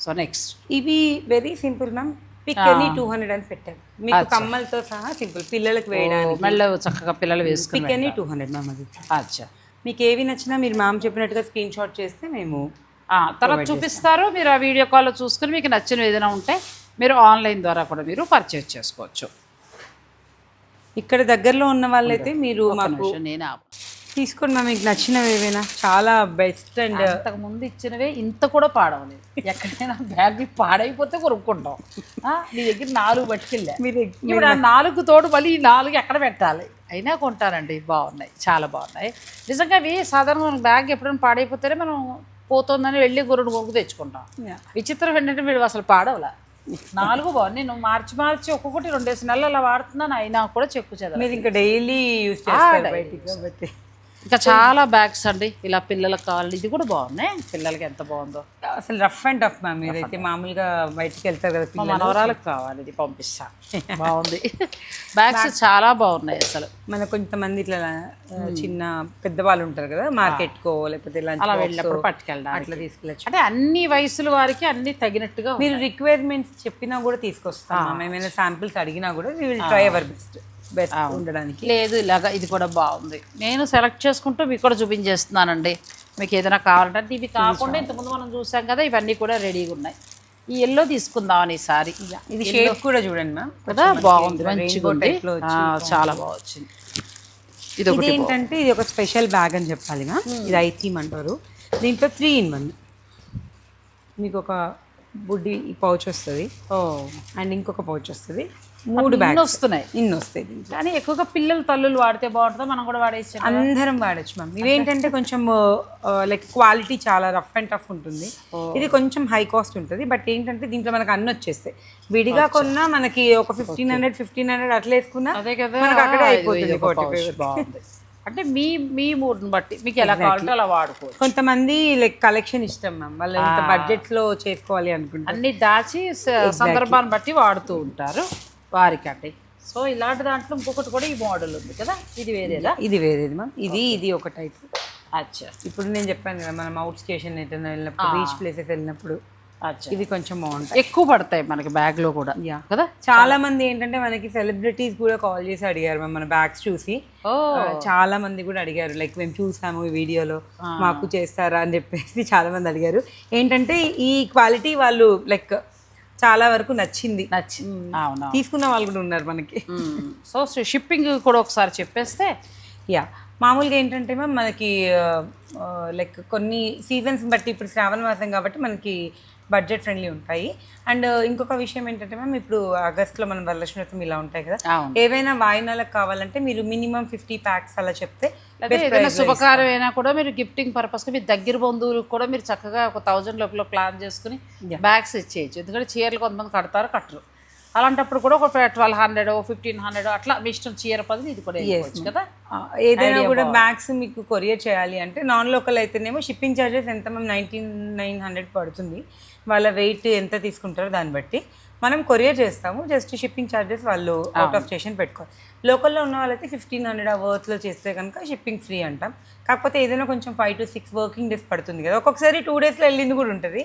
సో నెక్స్ట్ ఇవి వెరీ సింపుల్ మ్యామ్ పిక్ అని టూ హండ్రెడ్ అని పెట్టారు మీకు కమ్మలతో సహా సింపుల్. పిల్లలకి వేయడానికి. మెల్ల చక్కగా పిల్లలు వేసుకుని పిక్ అని టూ హండ్రెడ్ మ్యామ్ అది అచ్చా. మీకు ఏవి నచ్చినా మీరు మ్యామ్ చెప్పినట్టుగా స్క్రీన్ షాట్ చేస్తే మేము తర్వాత చూపిస్తారు. మీరు ఆ వీడియో కాల్లో చూసుకుని మీకు నచ్చినవి ఏదైనా ఉంటే మీరు ఆన్లైన్ ద్వారా కూడా మీరు పర్చేజ్ చేసుకోవచ్చు. ఇక్కడ దగ్గరలో ఉన్న వాళ్ళైతే మీరు మాకు నేను. తీసుకోండి మ్యామ్ మీకు నచ్చినవి ఏవైనా? చాలా బెస్ట్ అండ్ అంతకు ముందు ఇచ్చినవే ఇంత కూడా పాడవలేదు. ఎక్కడైనా బ్యాగులు పాడైపోతే కొనుక్కుంటాం. ఆ, నీ దగ్గర నాలుగు పట్టుకెళ్ళా మీరు ఇప్పుడు ఆ నాలుగు తోడు మళ్ళీ ఈ నాలుగు ఎక్కడ పెట్టాలి? అయినా కొంటానండి బాగున్నాయి చాలా బాగున్నాయి. నిజంగా అవి సాధారణ మనం బ్యాగ్ ఎప్పుడైనా పాడైపోతేనే మనం పోతుందని వెళ్ళి గురుడు కొనుక్కు తెచ్చుకుంటాం. విచిత్రం ఏంటంటే వీడు అసలు పాడవలా. నాలుగు బాగుంది నేను మార్చి మార్చి ఒక్కొక్కటి రెండేసి నెలలు అలా వాడుతున్నాను అయినా కూడా చెక్కు చెదర మీరు ఇంకా డైలీ యూస్ చేస్తారు బయటికి కాబట్టి. ఇంకా చాలా బ్యాగ్స్ అండి. ఇలా పిల్లలకు కావాలి ఇది కూడా బాగున్నాయి. పిల్లలకి ఎంత బాగుందో. అసలు రఫ్ అండ్ టఫ్ మ్యామ్ మీరైతే మామూలుగా బయటికి వెళ్తారు కదా మా మనవరాలకు కావాలి ఇది పంపిస్తా. బాగుంది. <laughs> బ్యాగ్స్ చాలా బాగున్నాయి అసలు. మన కొంతమంది ఇట్లా చిన్న పెద్దవాళ్ళు ఉంటారు కదా మార్కెట్ కో లేకపోతే అలా వెళ్ళినప్పుడు ఓ, పట్టుకెళ్ళడానికి. అట్లా తీసుకెళ్ళచ్చు. అంటే అన్ని వయసుల వారికి అన్ని తగినట్టుగా మీరు రిక్వైర్మెంట్స్ చెప్పినా కూడా తీసుకొస్తాం ఏమైనా శాంపిల్స్ అడిగినా కూడా we will try our best best ఉండడానికి. లేదు ఇలాగా ఇది కూడా బాగుంది. నేను సెలెక్ట్ చేసుకుంటూ మీకు కూడా చూపించేస్తున్నానండి. మీకు ఏదైనా కావాలంటే ఇవి కాకుండా ఇంతకుముందు మనం చూసాం కదా ఇవన్నీ కూడా రెడీగా ఉన్నాయి. ఈ ఎల్లో తీసుకుందామని ఈసారి. ఇది షేప్ కూడా చూడండి మ్యామ్ కదా బాగుంది మంచిగా ఉంది చాలా బాగా వచ్చింది ఇది ఇది ఒకటి ఏంటంటే ఇది ఒక స్పెషల్ బ్యాగ్ అని చెప్పాలి మ్యామ్ ఇది ఐథీమ్ అంటారు. దీంట్లో త్రీ ఇన్ వన్ మీకు ఒక బుడ్డి పౌచ్ వస్తుంది. ఓ. అండ్ ఇంకొక పౌచ్ వస్తుంది. మూడు బ్యాగ్ ఇన్ని వస్తున్నాయి ఇన్ని వస్తాయి కానీ ఎక్కువగా పిల్లలు తల్లులు వాడితే బాగుంటుందో? మనం కూడా వాడేసాం అందరం వాడచ్చు మ్యామ్ ఇవేంటంటే కొంచెం లైక్ క్వాలిటీ చాలా రఫ్ అండ్ టఫ్ ఉంటుంది. ఇది కొంచెం హై కాస్ట్ ఉంటుంది. బట్ ఏంటంటే దీంట్లో మనకు అన్ని వచ్చేస్తాయి. విడిగా కొన్నా మనకి ఒక ఫిఫ్టీన్ హండ్రెడ్ ఫిఫ్టీన్ హండ్రెడ్ అట్లా వేసుకున్నా అదే కదా. మనకు అక్కడే అయిపోతుంది ఇది ఒక 45 pouch బాగుంది. అంటే మీ మీ మూడ్ని బట్టి మీకు ఎలా కావాలంటే అలా వాడుకోవచ్చు. కొంతమంది లైక్ కలెక్షన్ ఇష్టం మ్యామ్ వాళ్ళు ఇంత బడ్జెట్స్లో చేసుకోవాలి అనుకుంటారు. అన్ని దాచి సందర్భాన్ని బట్టి వాడుతూ ఉంటారు. వారికండి సో ఇలాంటి దాంట్లో ఇంకొకటి కూడా ఈ మోడల్ ఉంది కదా? ఇది వేరేదా ఇది వేరేది మ్యామ్ ఇది ఇది ఒక టైప్ అచ్చా. ఇప్పుడు నేను చెప్పాను కదా మనం అవుట్ స్టేషన్ ఎటైనా వెళ్ళినప్పుడు బీచ్ ప్లేసెస్ వెళ్ళినప్పుడు అచ్చా. ఇవి కొంచెం బాగుంటాయి. ఎక్కువ పడతాయి మనకి బ్యాగ్లో కూడా. యా కదా? చాలా మంది ఏంటంటే మనకి సెలబ్రిటీస్ కూడా కాల్ చేసి అడిగారు మన బ్యాగ్స్ చూసి. చాలా మంది కూడా అడిగారు లైక్ మేము చూసాము ఈ వీడియోలో మాకు చేస్తారా అని చెప్పేసి <laughs> చాలా మంది అడిగారు. ఏంటంటే ఈ క్వాలిటీ వాళ్ళు లైక్ చాలా వరకు నచ్చింది. నచ్చింది. అవునా తీసుకున్న వాళ్ళు కూడా ఉన్నారు మనకి. సో షిప్పింగ్ కూడా ఒకసారి చెప్పేస్తే యా. మామూలుగా ఏంటంటే మ్యామ్ మనకి లైక్ కొన్ని సీజన్స్ బట్టి ఇప్పుడు శ్రావణ మాసం కాబట్టి మనకి బడ్జెట్ ఫ్రెండ్లీ ఉంటాయి. అండ్ ఇంకొక విషయం ఏంటంటే మ్యామ్ ఇప్పుడు ఆగస్ట్లో మనం వరలక్ష్మి వ్రతం ఇలా ఉంటాయి కదా. ఏవైనా వాయినాలకు కావాలంటే మీరు మినిమం ఫిఫ్టీ ప్యాక్స్ అలా చెప్తే శుభకార్యం అయినా కూడా మీరు గిఫ్టింగ్ పర్పస్కి మీ దగ్గర బంధువులకు కూడా మీరు చక్కగా ఒక థౌజండ్ లోపల ప్లాన్ చేసుకుని బ్యాగ్స్ ఇచ్చేయచ్చు. ఎందుకంటే చీరలు కొంతమంది కడతారు కట్టరు. అలాంటప్పుడు కూడా ఒక ట్వెల్వ్ హండ్రెడ్ ఫిఫ్టీన్ హండ్రెడ్ అట్లా మీ ఇష్టం చీర పది ఇది కూడా కదా? ఏదైనా కూడా బ్యాగ్స్ మీకు కొరియర్ చేయాలి అంటే నాన్ లోకల్ అయితేనేమో షిప్పింగ్ ఛార్జెస్ ఎంత మ్యామ్ నైన్టీన్ నైన్ హండ్రెడ్ పడుతుంది. వాళ్ళ వెయిట్ ఎంత తీసుకుంటారో దాన్ని బట్టి. మనం కొరియర్ చేస్తాము జస్ట్ షిప్పింగ్ ఛార్జెస్ వాళ్ళు అవుట్ ఆఫ్ స్టేషన్ పెట్టుకోవాలి లోకల్లో ఉన్న వాళ్ళైతే ఫిఫ్టీన్ హండ్రెడ్ ఆ వర్త్లో చేస్తే కనుక షిప్పింగ్ ఫ్రీ అంటాం. కాకపోతే ఏదైనా కొంచెం five to six working days పడుతుంది కదా. ఒక్కొక్కసారి టూ డేస్లో వెళ్ళింది కూడా ఉంటుంది.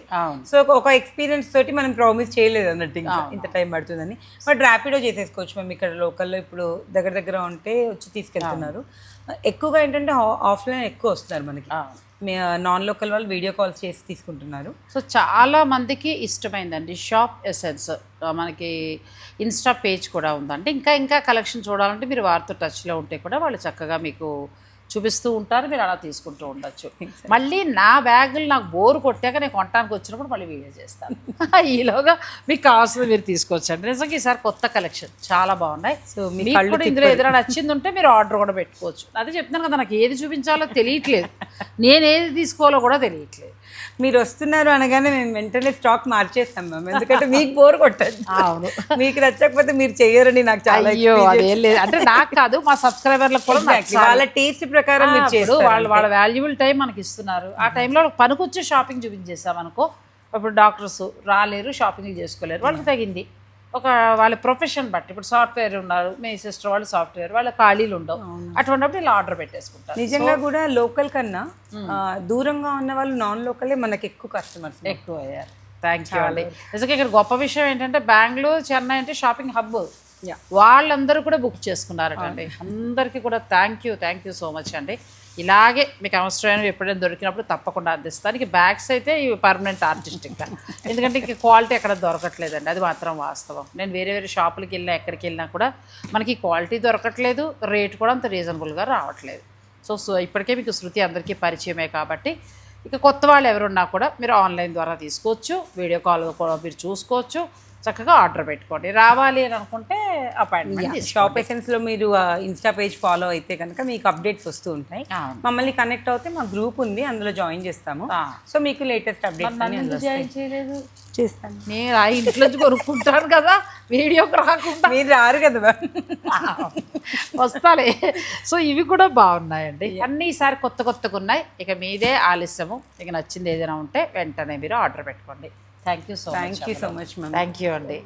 సో ఒక ఎక్స్పీరియన్స్ తోటి మనం ప్రామిస్ చేయలేదు అన్నట్టు ఇంత టైం పడుతుందని. బట్ ర్యాపిడో చేసేసుకోవచ్చు మేము ఇక్కడ లోకల్లో ఇప్పుడు దగ్గర దగ్గర ఉంటే వచ్చి తీసుకెళ్తున్నారు. ఎక్కువగా ఏంటంటే ఆఫ్లైన్ ఎక్కువ వస్తున్నారు మనకి. నాన్ లోకల్ వాళ్ళు వీడియో కాల్స్ చేసి తీసుకుంటున్నారు. సో చాలా మందికి ఇష్టమైందండి షాప్ ఎసెన్స్ మనకి ఇన్స్టా పేజ్ కూడా ఉందంటే ఇంకా ఇంకా కలెక్షన్ చూడాలంటే మీరు వారితో టచ్లో ఉంటే కూడా వాళ్ళు చక్కగా మీకు చూపిస్తూ ఉంటారు మీరు అలా తీసుకుంటూ ఉండొచ్చు. మళ్ళీ నా బ్యాగులు నాకు బోర్ కొట్టాక నేను కొనడానికి వచ్చినప్పుడు మళ్ళీ వీడియో చేస్తాను. <laughs> ఈలోగా మీకు కావాల్సింది మీరు తీసుకోవచ్చండి. నిజంగా ఈసారి కొత్త కలెక్షన్ చాలా బాగున్నాయి. సో మీకు కూడా ఇందులో ఏదైనా నచ్చింది ఉంటే మీరు ఆర్డర్ కూడా పెట్టుకోవచ్చు. అదే చెప్తున్నాను కదా నాకు ఏది చూపించాలో తెలియట్లేదు. <laughs> నేను ఏది తీసుకోవాలో కూడా తెలియట్లేదు. మీరు వస్తున్నారు అనగానే మేము వెంటనే స్టాక్ మార్చేస్తాం మ్యామ్ ఎందుకంటే మీకు బోర్ కొట్టదు అవును. మీకు నచ్చకపోతే మీరు చెయ్యరని నాకు చాలా అయ్యో అదేం లేదు. అంటే నాకు కాదు మా సబ్స్క్రైబర్లకు కూడా. వాళ్ళ టేస్ట్ ప్రకారం మీరు చేస్తారు వాళ్ళు వాళ్ళ వాల్యుబుల్ టైం మనకి ఇస్తున్నారు. ఆ టైంలో పనికొచ్చే షాపింగ్ చూపించేసాం అనుకో ఇప్పుడు డాక్టర్స్ రాలేరు షాపింగ్ చేసుకోలేరు. వాళ్ళకి తగింది. ఒక వాళ్ళ ప్రొఫెషన్ బట్టి. ఇప్పుడు సాఫ్ట్వేర్ ఉన్నారు. మీ సిస్టర్ వాళ్ళు సాఫ్ట్వేర్ వాళ్ళ ఖాళీలు ఉండవు. అటువంటిప్పుడు ఇలా ఆర్డర్ పెట్టేసుకుంటారు. నిజంగా కూడా లోకల్ కన్నా ఆ, దూరంగా ఉన్న వాళ్ళు నాన్ లోకలే మనకి ఎక్కువ కస్టమర్స్ ఎక్కువ అయ్యారు థ్యాంక్ యూ అండి. నిజంగా ఇక్కడ గొప్ప విషయం ఏంటంటే బెంగళూరు చెన్నై అంటే షాపింగ్ హబ్. వాళ్ళందరూ కూడా బుక్ చేసుకున్నారటండి. అందరికీ కూడా thank you thank you so much అండి. ఇలాగే మీకు అవసరమైనవి ఎప్పుడైనా దొరికినప్పుడు తప్పకుండా అందిస్తానికి బ్యాగ్స్ అయితే ఇవి పర్మనెంట్ ఆర్టిస్ట్ ఇంకా. ఎందుకంటే ఇంక క్వాలిటీ ఎక్కడ దొరకట్లేదండి. అది మాత్రం వాస్తవం. నేను వేరే వేరే షాపులకి వెళ్ళినా ఎక్కడికి వెళ్ళినా కూడా మనకి క్వాలిటీ దొరకట్లేదు. రేట్ కూడా అంత రీజనబుల్గా రావట్లేదు. సో సో ఇప్పటికే మీకు శృతి అందరికీ పరిచయమే కాబట్టి ఇక కొత్త వాళ్ళు ఎవరున్నా కూడా మీరు ఆన్లైన్ ద్వారా తీసుకోవచ్చు. వీడియో కాల్ కూడా మీరు చూసుకోవచ్చు. చక్కగా ఆర్డర్ పెట్టుకోండి. రావాలి అని అనుకుంటే అపాయింట్మెంట్ షాప్ ఎసెన్స్లో మీరు ఇన్స్టా పేజ్ ఫాలో అయితే కనుక మీకు అప్డేట్స్ వస్తూ ఉంటాయి. మమ్మల్ని కనెక్ట్ అవుతే మా గ్రూప్ ఉంది అందులో జాయిన్ చేస్తాము. సో మీకు లేటెస్ట్ అప్డేట్స్ చేస్తాను. నేను ఆ ఇంట్లో కొనుక్కుంటాను కదా వీడియోకి రాకుండా. మీరు రారు కదా వస్తాలే. సో ఇవి కూడా బాగున్నాయండి. అన్ని ఈసారి కొత్త కొత్తగా ఉన్నాయి ఇక మీదే ఆలస్యము ఇక నచ్చింది ఏదైనా ఉంటే వెంటనే మీరు ఆర్డర్ పెట్టుకోండి. Thank you so much thank you so much ma'am thank you అండి